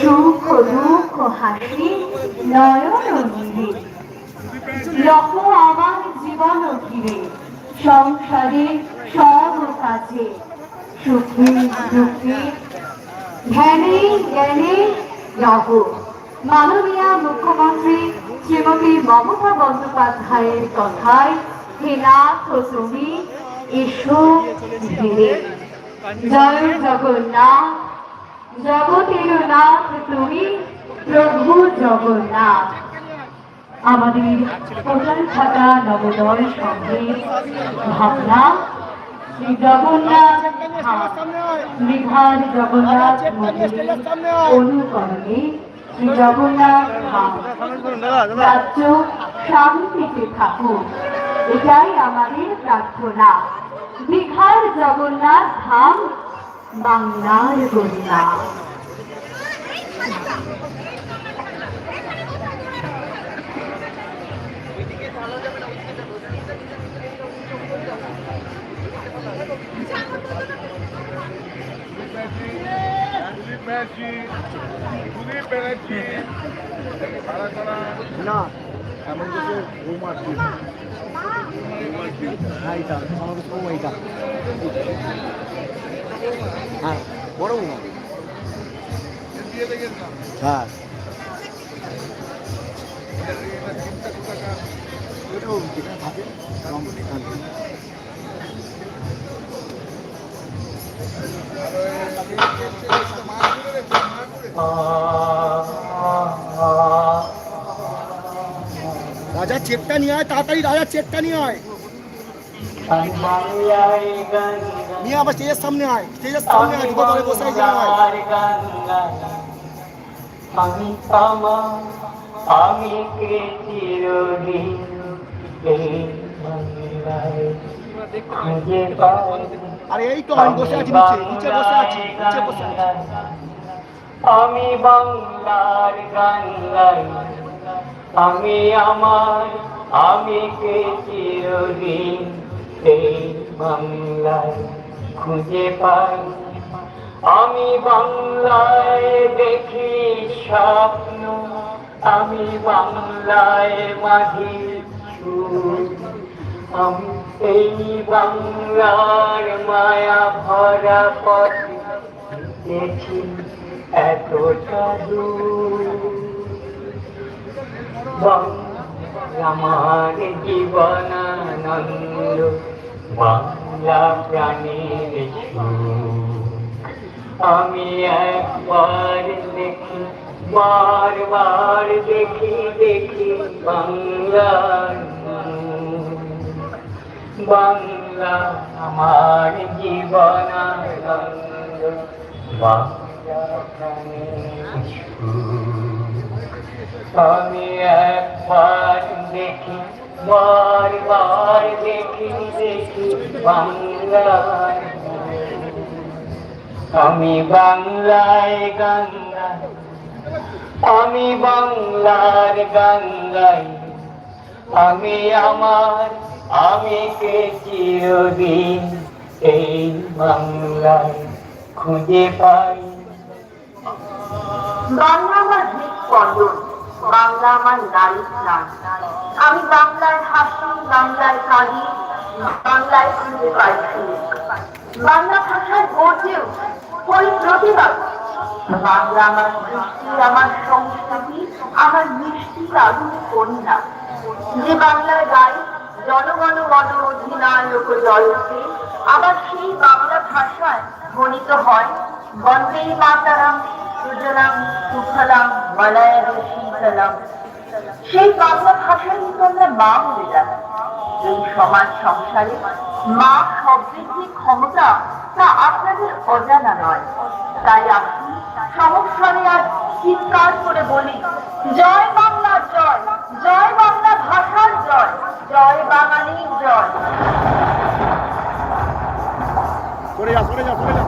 সুখ। দুঃখ জীবন ঘিরে সংসারে সব কাজে সুখে ধ্যানে জ্ঞানে রহ মাননীয় মুখ্যমন্ত্রী শ্রীমতী মমতা বন্দ্যোপাধ্যায়ের কথায় হে নাথ তুমি এসো ধীরে জয় জগন্নাথ জগতের নাথ তুমি প্রভু জগন্নাথ আমাদের প্রচার খাতা নবোদয় সংঘের ভাবনা শ্রী জগন্নাথ বিহার জগন্নাথ অনুকরণে জগন্নাথ রাজ্য শান্তিতে থাকুক এটাই আমাদের প্রার্থনা। দীঘার জগন্নাথ ধাম বাংলার করা না। এমন কিছু দিন হ্যাঁ এইটা আমাদের বৌমা এইটা হ্যাঁ বড় না হ্যাঁ ওইটাও যেখানে থাকে কম হ্যাঁ। রাজা চেকটা নিয়ে আয়, তাড়াতাড়ি রাজা চেকটা নিয়ে আয়। নিয়ে আবার স্টেজের সামনে আয়, স্টেজের সামনে আয় বসে আমি আরে এই তো আমি বসে আছি নিচে নিচে বসে আছি, নিচে বসে আছি। আমি বাংলার গান গাই। আমি আমার আমি কে চিরদিন এই বাংলায় খুঁজে পাই? আমি বাংলায় দেখি স্বপ্ন, আমি বাংলায় মাঝি আমি এই বাংলার মায়া ভরা পথ দেখি এতটা দূর। আমার জীবনানন্দ বাংলা প্রাণীর আমি একবার দেখি বারবার দেখি দেখি বাংলার বাংলা আমার জীবনানন্দ বাংলা প্রাণীর। আমি একবার দেখি বারবার দেখি দেখি বাংলার মুখ। আমি বাংলায় গঙ্গায় আমি বাংলার গঙ্গায় আমি আমার, আমি কে চিরদিন এই বাংলায় খুঁজে পাই। বাংলা হৃদস্পন্দন বাংলা আমার নারী প্রাণ। আমি বাংলায় হাসি, বাংলায় কাঁদি, বাংলায় খুঁজে পাই সুখ। বাংলা ভাষায় গর্জেও ওই প্রতিবাদ বাংলা আমার কৃষ্টি, আমার সংস্কৃতি, আমার মিষ্টি আধুন কন্যা। যে বাংলায় গাই জনগণ গণ অধিনায়ক জয়তে আবার সেই বাংলা ভাষায় গণিত হয় বন্দে মাতারাম। সুজলাম, সুফলাম মলয় শীতলাম। সেই বাংলা ভাষায় মা বলে এই সমাজ সংসারে মা শব্দের যে ক্ষমতা তা আপনাদের অজানা নয়। তাই আজ চিৎকার করে বলি, জয় বাংলার জয় জয় বাংলা ভাষার জয় জয় বাঙালির জয়। সরে যা সরে যা।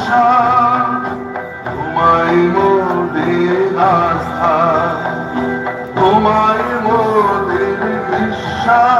ভরসা তোমায় মোদের আস্থা তোমায় মোদের বিশ্বাস।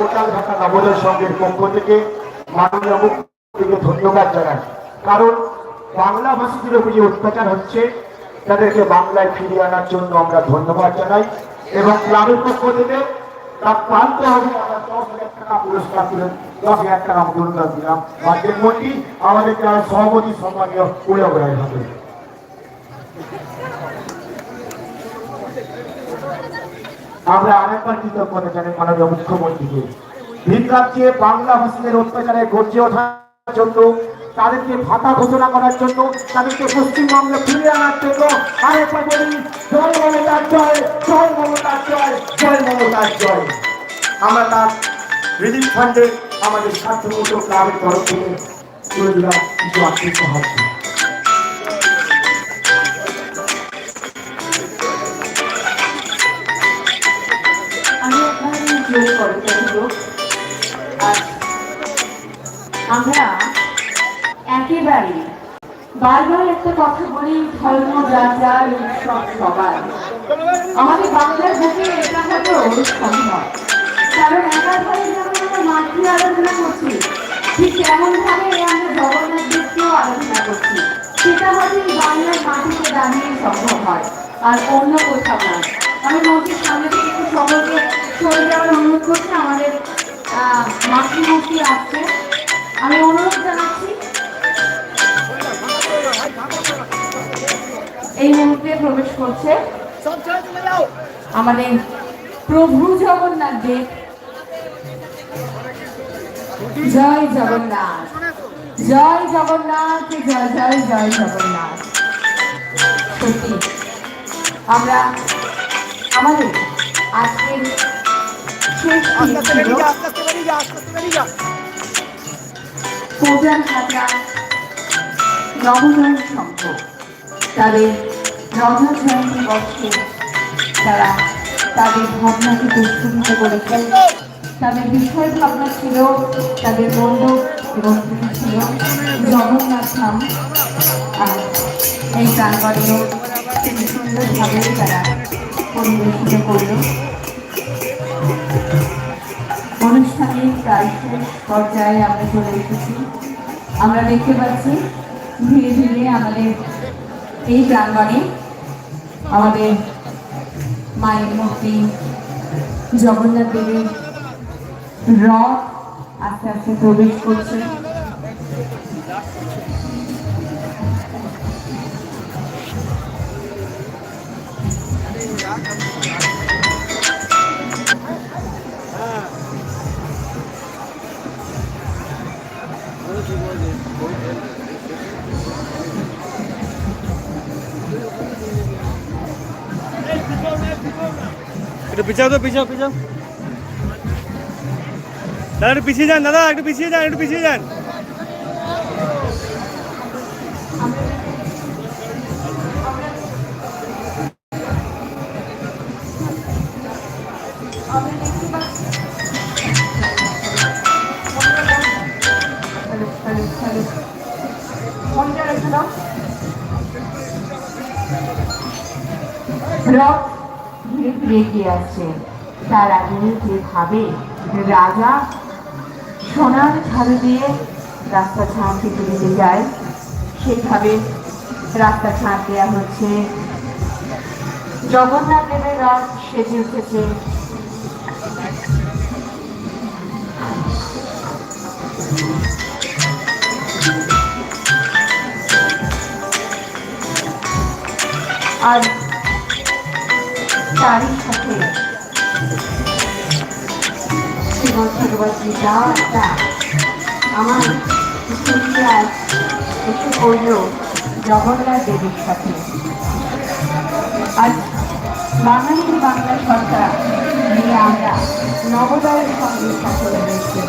কোটাল ঢাকা নবোদয় সংঘের পক্ষ থেকে মাননীয় মুখ্যমন্ত্রীকে ধন্যবাদ জানাই। কারণ বাংলা ভাষীদের উপর যে অত্যাচার হচ্ছে, তাদেরকে বাংলায় ফিরিয়ে আনার জন্য আমরা ধন্যবাদ জানাই এবং ক্লাবের পক্ষ থেকে তার প্রান্ত হবে পুরস্কার তুলে, দশ হাজার টাকা অনুদান দিলাম। আমাদের যারা সভাপতি সম্মানীয় রায় হবে। আমরা আরেকবার কৃতজ্ঞতা জানাই মাননীয় মুখ্যমন্ত্রীকে। ভিন রাজ্যে বাংলা ভাষীদের অত্যাচারে গর্জে ওঠার জন্য, তাদেরকে ভাতা ঘোষণা করার জন্য, তাদেরকে পশ্চিমবঙ্গে ফিরিয়ে আনার জন্য আরেকবার বলি, জয় মমতার জয় জয় মমতার জয় জয় মমতার জয়। আমরা তার রিলিফ ফান্ডে আমাদের স্বার্থমূল্য ক্লাবের তরফ থেকে কিছু আর্থিক সাহায্য। জোরে করতে লোক আর আমরা একেবারে বারবার একটা কথা বলি, ধর্ম যাচার উৎসব সবার। আমাদের বাংলার বুকে এটা হয়তো সম্ভব কারণ একাধারে যেমন আমরা মাতৃ আরাধনা করছি, ঠিক তেমন ভাবে আমরা জগন্নাথ দেবকেও আরাধনা করছি। সেটা হয়তো বাংলার মাটিতে দাঁড়িয়ে সম্ভব হয়, আর অন্য কোথাও নয়। আমি মন্ত্রীর সামনে থেকে একটু সকলকে চলে যাওয়ার অনুরোধ করছি, আমাদের মাতৃমূর্তি আসছে আমি অনুরোধ জানাচ্ছি, এই মুহূর্তে প্রবেশ করছে আমাদের প্রভু জগন্নাথ দেব। জয় জগন্নাথ। জয় জগন্নাথ, জয় জয় জয় জগন্নাথ। সত্যি, আমরা আমাদের আজকের শেষ প্রোগ্রাম খাতা নবজয়ন সংঘ। তাদের নবজয়ন্তী বর্ষে তারা তাদের ভাবনাকে প্রস্ফুটিত করেছেন তাদের বিষয় ভাবনা ছিল তাদের বন্ধু এবং ছিল জগন্নাথ ধাম। আর এই গানগুলো খুব সুন্দরভাবেই তারা পরিবেশিত করল অনুষ্ঠানের প্রায় শেষ পর্যায়ে আমরা চলে এসেছি। আমরা দেখতে পাচ্ছি, ধীরে ধীরে আমাদের এই প্রাঙ্গণে আমাদের মায়ের মূর্তি জগন্নাথ দেবের রথ আস্তে আস্তে প্রবেশ করছে। একটু পিছাও তো পিছাও পিছাও দাদা একটু পিছিয়ে যান দাদা একটু পিছিয়ে যান একটু পিছিয়ে যান এগিয়ে আসছে তার আগে রাজা সোনার ঝাড়ু দিয়ে রাস্তা ছাঁট কেটে দিতে যায়। সেইভাবে রাস্তা ছাঁট দেওয়া হচ্ছে জগন্নাথ দেবের রথ সেজে উঠেছে। আর তারই সাথে শ্রীমদ ভগবত গীতা আমার স্মৃতি আজ এসে পড়ল জগন্নাথ দেবীর সাথে। আজ বাঙালি বাংলা সরকার নিয়ে আমরা নবোদয়ের সঙ্গে সাথে রয়েছে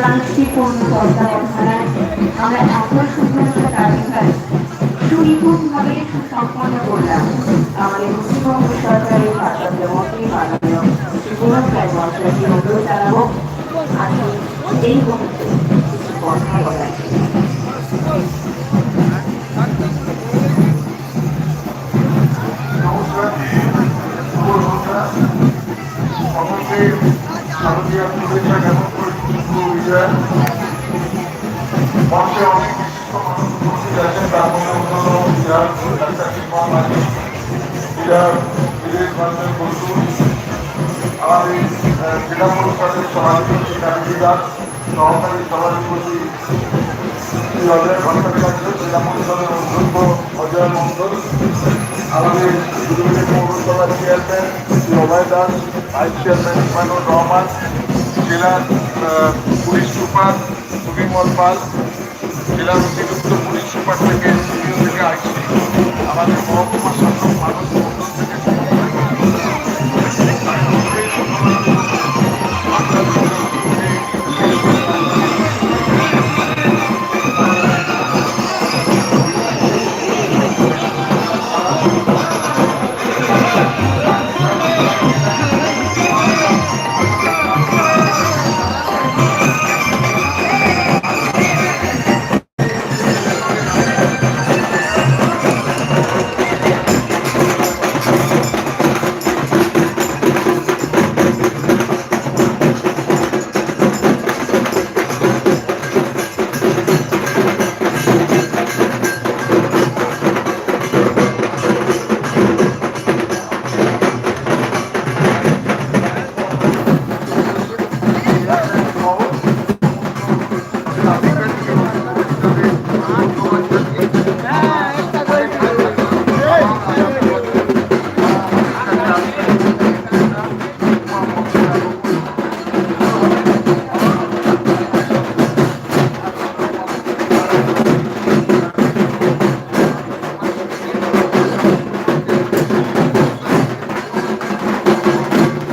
যে মানুষটি পূর্ণ তত্ত্বাবধানায় আমরা এত সুন্দর একটা কার্যক্রম সুনিপুণভাবে সুসম্পন্ন আমাদের পশ্চিমবঙ্গ সরকারের ভারপ্রাপ্ত মন্ত্রী, মাননীয় এই মুহূর্তে কথা নমস্কার মঞ্চে অনেক বিশিষ্ট মানুষ উপস্থিত আছেন তার মধ্যে অন্যতম বিরাট ডাক্তার কিংবা মাঝি বিরাট বিদেশ বান্ধব বন্ধু আমাদের জেলা পরিষদের সভাপতি কালী দাস সহকারী সভাধিপতি পৌরসভার chairman Abhay Das vice chairman Rahman জেলার পুলিশ সুপার সুবিমল পাল, জেলার অতিরিক্ত পুলিশ সুপার থেকে, সিপিও থেকে আইসি। আমাদের মহকুমার শাসক মানুষ